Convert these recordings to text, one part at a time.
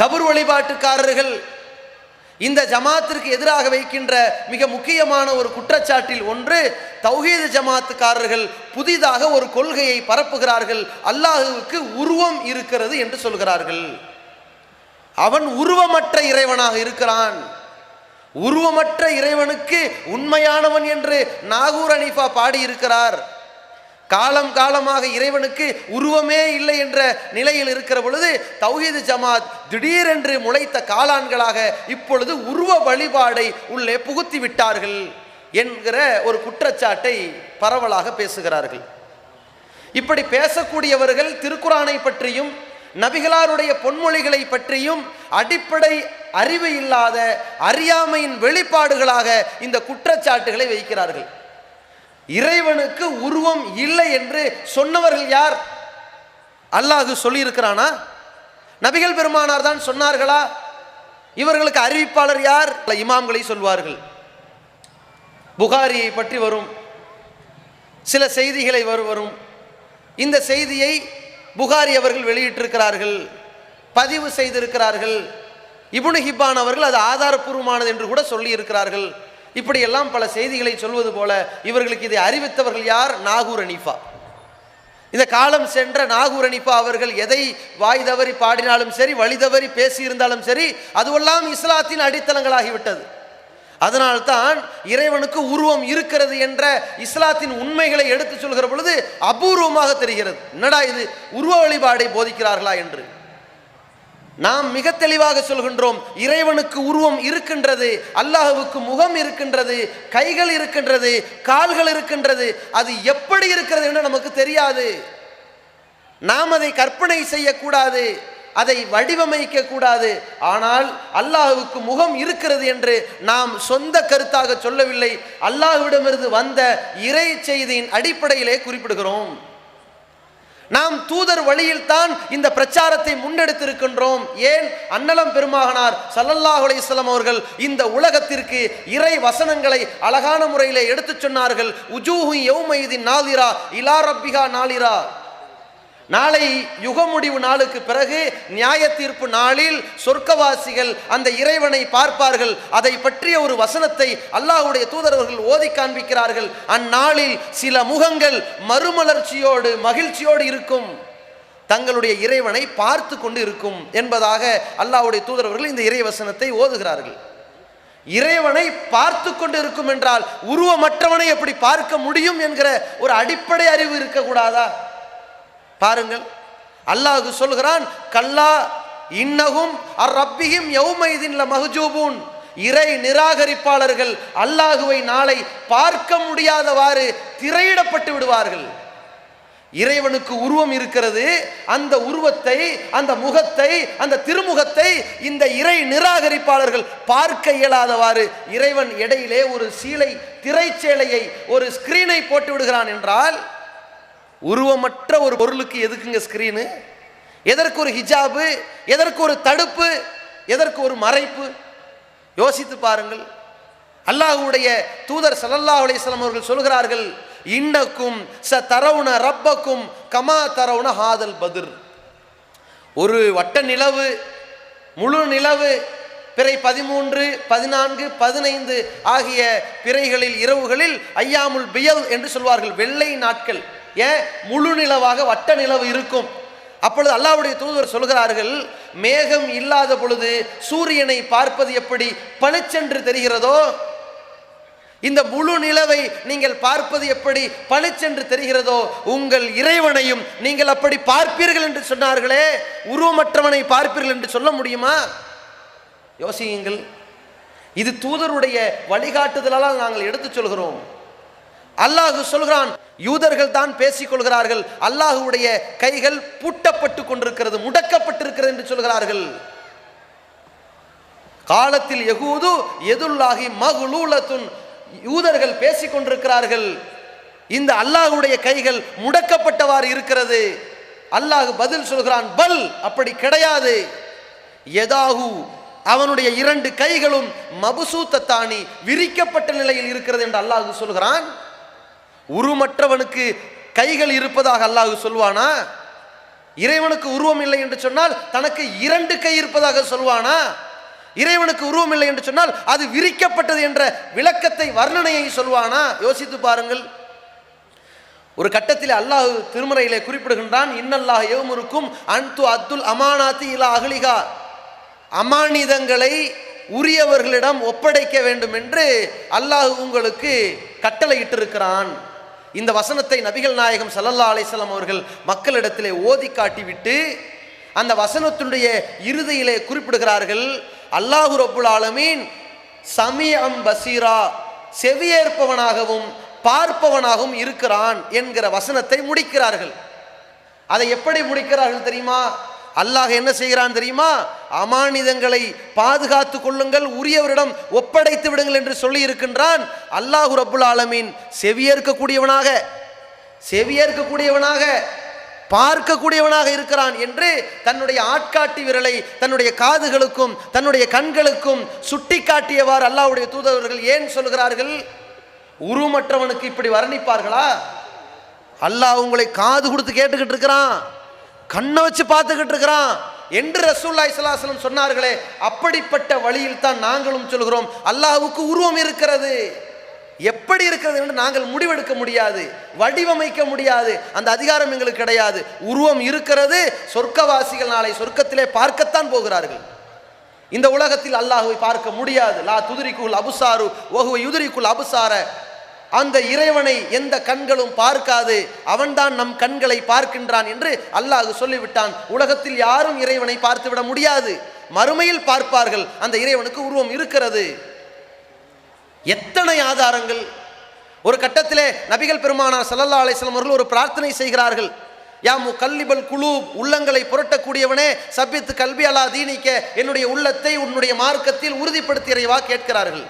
கபர் வழிபாட்டுக்காரர்கள் இந்த ஜமாத்திற்கு எதிராக வைக்கின்ற மிக முக்கியமான ஒரு குற்றச்சாட்டில் ஒன்று தௌஹீது ஜமாத்துக்காரர்கள் புதிதாக ஒரு கொள்கையை பரப்புகிறார்கள். அல்லாஹுவுக்கு உருவம் இருக்கிறது என்று சொல்கிறார்கள். அவன் உருவமற்ற இறைவனாக இருக்கிறான். உருவமற்ற இறைவனுக்கு உண்மையானவன் என்று நாகூர் அனிஃபா பாடியிருக்கிறார். காலம் காலமாக இறைவனுக்கு உருவமே இல்லை என்ற நிலையில் இருக்கிற பொழுது தௌஹீது ஜமாத் திடீரென்று முளைத்த காளான்களாக இப்பொழுது உருவ வழிபாடை உள்ளே புகுத்தி விட்டார்கள் என்கிற ஒரு குற்றச்சாட்டை பரவலாக பேசுகிறார்கள். இப்படி பேசக்கூடியவர்கள் திருக்குறானை பற்றியும் நபிகளாருடைய பொன்மொழிகளை பற்றியும் அடிப்படை அறிவு இல்லாத அறியாமையின் வெளிப்பாடுகளாக இந்த குற்றச்சாட்டுகளை வைக்கிறார்கள். இறைவனுக்கு உருவம் இல்லை என்று சொன்னவர்கள் யார்? அல்லாஹு சொல்லியிருக்கிறானா? நபிகள் பெருமானார் தான் சொன்னார்களா? இவர்களுக்கு அறிவிப்பாளர் யார்? இமாம்களை சொல்வார்கள். புகாரியை பற்றி வரும். சில செய்திகளை வரு வரும். இந்த செய்தியை புகாரி அவர்கள் வெளியிட்டிருக்கிறார்கள். பதிவு செய்திருக்கிறார்கள். இபுனு ஹிப்பான் அவர்கள் அது ஆதாரப்பூர்வமானது என்று கூட சொல்லியிருக்கிறார்கள். இப்படியெல்லாம் பல செய்திகளை சொல்வது போல இவர்களுக்கு இதை அறிவித்தவர்கள் யார்? நாகூர் அனிஃபா. இந்த காலம் சென்ற நாகூர் அனிஃபா அவர்கள் எதை வாய் தவறி பாடினாலும் சரி வழி தவறி பேசியிருந்தாலும் சரி அதுவெல்லாம் இஸ்லாத்தின் அடித்தளங்களாகிவிட்டது. அதனால்தான் இறைவனுக்கு உருவம் இருக்கிறது என்ற இஸ்லாத்தின் உண்மைகளை எடுத்து சொல்கிற பொழுது அபூர்வமாக தெரிகிறது. என்னடா இது? உருவ வழிபாடை போதிக்கிறார்களா என்று. நாம் மிக தெளிவாக சொல்கின்றோம் இறைவனுக்கு உருவம் இருக்கின்றது அல்லாஹுவுக்கு முகம் இருக்கின்றது கைகள் இருக்கின்றது கால்கள் இருக்கின்றது அது எப்படி இருக்கிறது என்று நமக்கு தெரியாது. நாம் அதை கற்பனை செய்யக்கூடாது அதை வடிவமைக்க கூடாது. ஆனால் அல்லாஹுவுக்கு முகம் இருக்கிறது என்று நாம் சொந்த கருத்தாக சொல்லவில்லை. அல்லாஹுவிடமிருந்து வந்த இறை செய்தியின் அடிப்படையிலே குறிப்பிடுகிறோம். நாம் தூதர் வழியில் தான் இந்த பிரச்சாரத்தை முன்னெடுத்திருக்கின்றோம். ஏன்? அன்னலம் பெருமாகனார் சல்லல்லாஹு அலைஹிஸ்ஸலாம் அவர்கள் இந்த உலகத்திற்கு இறை வசனங்களை அழகான முறையில் எடுத்துச் சொன்னார்கள். உஜூஹு யௌமைதின் நாதிரா இலா ரப்பிகா நாளிரா. நாளை யுக முடிவு நாளுக்கு பிறகு நியாய தீர்ப்பு நாளில் சொர்க்கவாசிகள் அந்த இறைவனை பார்ப்பார்கள். அதை பற்றிய ஒரு வசனத்தை அல்லாஹ்வுடைய தூதரவர்கள் ஓதி காண்பிக்கிறார்கள். அந்நாளில் சில முகங்கள் மறுமலர்ச்சியோடு மகிழ்ச்சியோடு இருக்கும். தங்களுடைய இறைவனை பார்த்து கொண்டு இருக்கும் என்பதாக அல்லாஹுடைய தூதரவர்கள் இந்த இறை வசனத்தை ஓதுகிறார்கள். இறைவனை பார்த்து கொண்டு இருக்கும் என்றால் உருவமற்றவனை எப்படி பார்க்க முடியும் என்கிற ஒரு அடிப்படை அறிவு இருக்கக்கூடாதா? பாருங்கள். அல்லாஹு சொல்கிறான் கல்லா இன்னகும் அர் ரப்பியும் யௌமைதின்ல மஹஜூபூன் இறை நிராகரிப்பாளர்கள் அல்லாஹுவை நாளை பார்க்க முடியாதவாறு திரையிடப்பட்டு விடுவார்கள். இறைவனுக்கு உருவம் இருக்கிறது. அந்த உருவத்தை அந்த முகத்தை அந்த திருமுகத்தை இந்த இறை நிராகரிப்பாளர்கள் பார்க்க இயலாதவாறு இறைவன் இடையிலே ஒரு சீலை திரைச்சேலையை ஒரு ஸ்கிரீனை போட்டு விடுகிறான் என்றால் உருவமற்ற ஒரு பொருளுக்கு எதுக்குங்க ஸ்கிரீனு எதற்கு ஒரு ஹிஜாபு எதற்கு ஒரு தடுப்பு? எதற்கு ஒரு மறைப்பு? யோசித்து பாருங்கள். அல்லாஹ்வுடைய தூதர் ஸல்லல்லாஹு அலிஸ்லாம் அவர்கள் சொல்கிறார்கள் இன்னக்கும் ச தரவுன ரப்பக்கும் கமா தரவுன ஹாதல் பதிர். ஒரு வட்ட நிலவு முழு நிலவு பிறை பதிமூன்று பதினான்கு பதினைந்து ஆகிய பிறைகளில் இரவுகளில் ஐயாமுல் பியல் என்று சொல்வார்கள் வெள்ளை நாட்கள். ஏன்? முழு நிலவாக வட்ட நிலவு இருக்கும். அப்பொழுது அல்லாஹ்வுடைய தூதர் சொல்கிறார்கள் மேகம் இல்லாத பொழுது சூரியனை பார்ப்பது எப்படி பளிச்சென்று தெரிகிறதோ? இந்த முழு நிலவை நீங்கள் பார்ப்பது எப்படி பளிச்சென்று தெரிகிறதோ? உங்கள் இறைவனையும் நீங்கள் அப்படி பார்ப்பீர்கள் என்று சொன்னார்களே. உருவமற்றவனை பார்ப்பீர்கள் என்று சொல்ல முடியுமா? யோசியுங்கள். இது தூதருடைய வழிகாட்டுதலால் நாங்கள் எடுத்துச் சொல்கிறோம். அல்லாஹு சொல்கிறான் யூதர்கள் தான் பேசிக்கொள்கிறார்கள் அல்லாஹுடைய கைகள் பூட்டப்பட்டு கொண்டிருக்கிறது முடக்கப்பட்டிருக்கிறது என்று சொல்கிறார்கள். காலத்தில் எகூது எதுல்லாகி மகுலூலத்துன் யூதர்கள் பேசிக் கொண்டிருக்கிறார்கள். இந்த அல்லாஹுடைய கைகள் முடக்கப்பட்டவாறு இருக்கிறது. அல்லாஹ் பதில் சொல்கிறான் பல் அப்படி கிடையாது. எதாகு அவனுடைய இரண்டு கைகளும் மபுசூத்தத்தானி விரிக்கப்பட்ட நிலையில் இருக்கிறது என்று அல்லாஹு சொல்கிறான். உருமற்றவனுக்கு கைகள் இருப்பதாக அல்லாஹ் சொல்வானா? இறைவனுக்கு உருவம் இல்லை என்று சொன்னால் தனக்கு இரண்டு கை இருப்பதாக சொல்வானா? இறைவனுக்கு உருவம் இல்லை என்று சொன்னால் அது விரிக்கப்பட்டது என்ற விளக்கத்தை வர்ணனையை சொல்வானா? யோசித்து பாருங்கள். ஒரு கட்டத்தில் அல்லாஹ் திருமறையிலே குறிப்பிடுகின்றான் இன்னல்லாஹ் எவமுருக்கும் அன்து அத்துல் அமானாத்தி இலா அகலிகா அமானிதங்களை உரியவர்களிடம் ஒப்படைக்க வேண்டும் என்று அல்லாஹ் உங்களுக்கு கட்டளையிட்டிருக்கிறான். இந்த வசனத்தை நபிகள் நாயகம் சல்லல்லா அலைஹி அவர்கள் மக்களிடத்திலே ஓதி காட்டிவிட்டு அந்த வசனத்தினுடைய இறுதியிலே குறிப்பிடுகிறார்கள் அல்லாஹு ரபுல் ஆலமீன் சமீஅம் பசீரா செவியேற்பவனாகவும் பார்ப்பவனாகவும் இருக்கிறான் என்கிற வசனத்தை முடிக்கிறார்கள். அதை எப்படி முடிக்கிறார்கள் தெரியுமா? அல்லாஹ் என்ன செய்கிறான் தெரியுமா? அமானிதங்களை பாதுகாத்து கொள்ளுங்கள் உரியவரிடம் ஒப்படைத்து விடுங்கள் என்று சொல்லி இருக்கின்றான் அல்லாஹு ரபுல் ஆலமீன். செவியேற்கக்கூடியவனாக செவியேற்கக்கூடியவனாக பார்க்கக்கூடியவனாக இருக்கிறான் என்று தன்னுடைய ஆட்காட்டி விரலை தன்னுடைய காதுகளுக்கும் தன்னுடைய கண்களுக்கும் சுட்டி காட்டியவாறு அல்லாஹ்வுடைய தூதவர்கள் ஏன் சொல்கிறார்கள்? உருவமற்றவனுக்கு இப்படி வர்ணிப்பார்களா? அல்லாஹ் உங்களை காது கொடுத்து கேட்டுக்கிட்டு இருக்கிறான் கண்ணை வச்சு பார்த்துக்கிட்டு இருக்கிறான் என்று ரசூல்லா சலாஹலம் சொன்னார்களே அப்படிப்பட்ட வழியில் தான் நாங்களும் சொல்கிறோம். அல்லாஹுக்கு உருவம் இருக்கிறது. எப்படி இருக்கிறது என்று நாங்கள் முடிவெடுக்க முடியாது வடிவமைக்க முடியாது அந்த அதிகாரம் எங்களுக்கு கிடையாது. உருவம் இருக்கிறது சொர்க்கவாசிகள் நாளை சொர்க்கத்திலே பார்க்கத்தான் போகிறார்கள். இந்த உலகத்தில் அல்லாஹுவை பார்க்க முடியாது. லா துதிரிக்குள் அபுசாரு ஒகுவ யுதிரிக்குள் அபுசார. அந்த இறைவனை எந்த கண்களும் பார்க்காது அவன்தான் நம் கண்களை பார்க்கின்றான் என்று அல்லாஹ் சொல்லிவிட்டான். உலகத்தில் யாரும் இறைவனை பார்த்துவிட முடியாது. மறுமையில் பார்ப்பார்கள் அந்த இறைவனுக்கு உருவம் இருக்கிறது. எத்தனை ஆதாரங்கள்? ஒரு கட்டத்திலே நபிகள் பெருமானார் சல்லல்லா அலிஸ்லாம் அவர்கள் ஒரு பிரார்த்தனை செய்கிறார்கள். யா மு கல்லிபல் குழு உள்ளங்களை புரட்டக்கூடியவனே சபித்து கல்வி அலா தீனிக்க என்னுடைய உள்ளத்தை உன்னுடைய மார்க்கத்தில் உறுதிப்படுத்தியறைவா கேட்கிறார்கள்.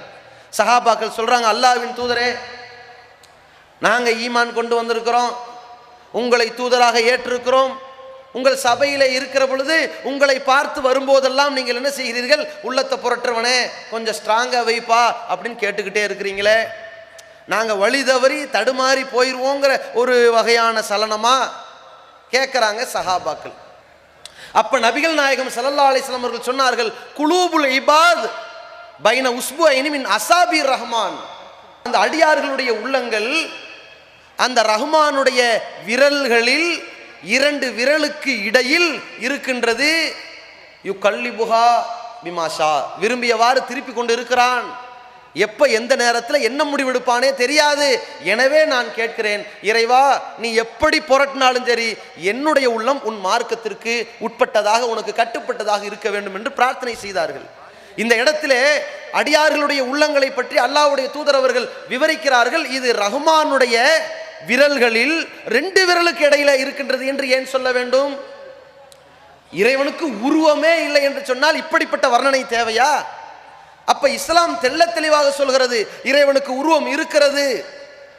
சஹாபாக்கள் சொல்றாங்க அல்லாஹ்வின் தூதரே நாங்கள் ஈமான் கொண்டு வந்திருக்கிறோம். உங்களை தூதராக ஏற்றிருக்கிறோம். உங்கள் சபையில் இருக்கிற பொழுது உங்களை பார்த்து வரும்போதெல்லாம் நீங்கள் என்ன செய்கிறீர்கள்? உள்ளத்தை புரட்டுறவனே கொஞ்சம் ஸ்ட்ராங்காக வைப்பா அப்படின்னு கேட்டுக்கிட்டே இருக்கிறீங்களே. நாங்கள் வழி தவறி தடுமாறி போயிடுவோங்கிற ஒரு வகையான சலனமாக கேட்குறாங்க சஹாபாக்கள். அப்போ நபிகள் நாயகம் சல்லல்லா அலிஸ்லாம் அவர்கள் சொன்னார்கள் குலூபுல் இபாத் பைன உஸ்பு ஐனிமின் அசாபி ரஹ்மான். அந்த அடியார்களுடைய உள்ளங்கள் அந்த ரஹ்மானுடைய விரல்களில் இரண்டு விரலுக்கு இடையில் இருக்கின்றது. யு கல்லிபுகா பிமாஷா விரும்பியவாறு திருப்பி கொண்டு இருக்கிறான் எப்ப எந்த நேரத்தில் என்ன முடிவெடுப்பானே தெரியாது. எனவே நான் கேட்கிறேன் இறைவா நீ எப்படி புரட்டினாலும் சரி என்னுடைய உள்ளம் உன் மார்க்கத்திற்கு உட்பட்டதாக உனக்கு கட்டுப்பட்டதாக இருக்க வேண்டும் என்று பிரார்த்தனை செய்தார்கள். இந்த இடத்திலே அடியார்களுடைய உள்ளங்களை பற்றி அல்லாவுடைய தூதரவர்கள் விவரிக்கிறார்கள். இது ரஹ்மானுடைய விரல்களில் ரெண்டு விரலுக்கு இடையில இருக்கின்றது என்று ஏன் சொல்ல வேண்டும்? இறைவனுக்கு உருவமே இல்லை என்று சொன்னால் இப்படிப்பட்ட வர்ணனை தேவையா? அப்ப இஸ்லாம் தெல்ல தெளிவாக சொல்கிறது இறைவனுக்கு உருவம் இருக்கிறது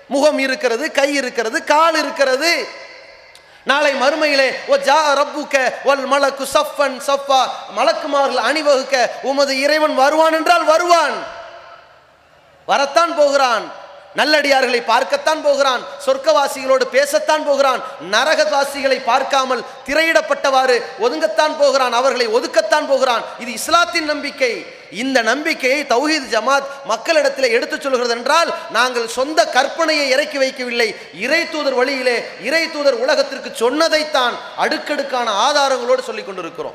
முகம் இருக்கிறது கை இருக்கிறது கால் இருக்கிறது. நாளை மறுமையிலே ஓ ஜா ரப்புக்க ஒல் மலக்கு சஃபன் சஃபா. மலக்குமார்கள் அணிவகுக்க உமது இறைவன் வருவான் என்றால் வருவான். வரத்தான் போகிறான். நல்லடியார்களை பார்க்கத்தான் போகிறான் சொர்க்கவாசிகளோடு பேசத்தான் போகிறான் நரகவாசிகளை பார்க்காமல் திரையிடப்பட்டவாறு ஒதுங்கத்தான் போகிறான் அவர்களை ஒதுக்கத்தான் போகிறான். இது இஸ்லாத்தின் நம்பிக்கை. இந்த நம்பிக்கையை தௌஹீத் ஜமாத் மக்களிடத்தில் எடுத்துச் சொல்கிறது என்றால் நாங்கள் சொந்த கற்பனையை இறக்கி வைக்கவில்லை. இறை தூதர் வழியிலே இறை தூதர் உலகத்திற்கு சொன்னதைத்தான் அடுக்கடுக்கான ஆதாரங்களோடு சொல்லிக் கொண்டிருக்கிறோம்.